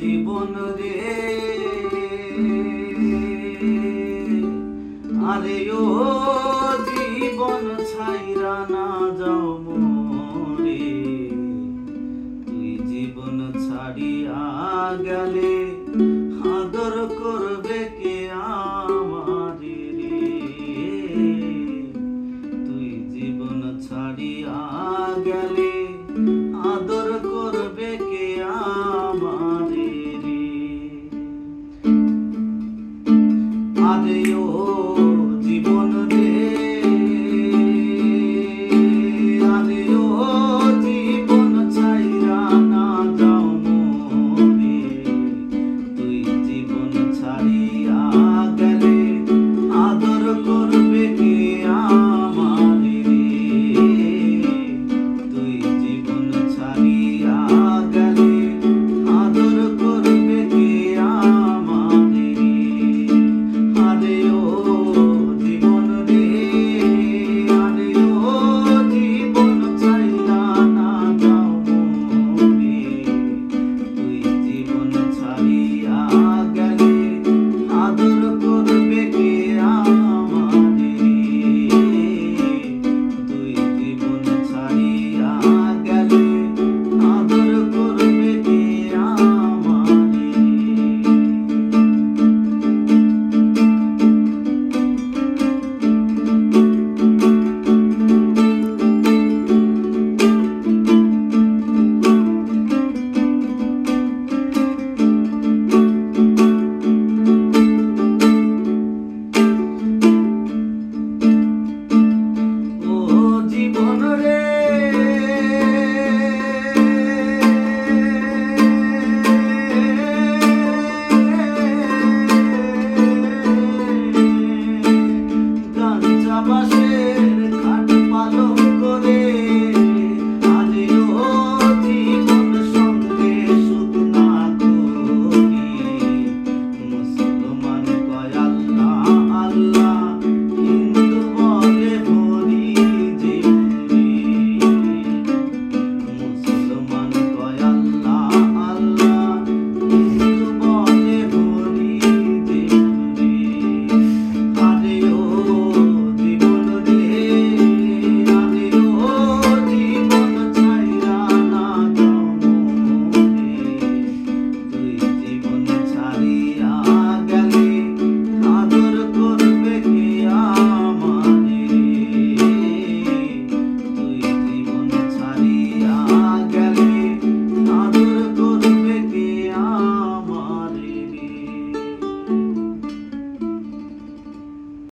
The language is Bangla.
জীবন রে। আরে ও জীবন ছাইরা না যাও। Father, your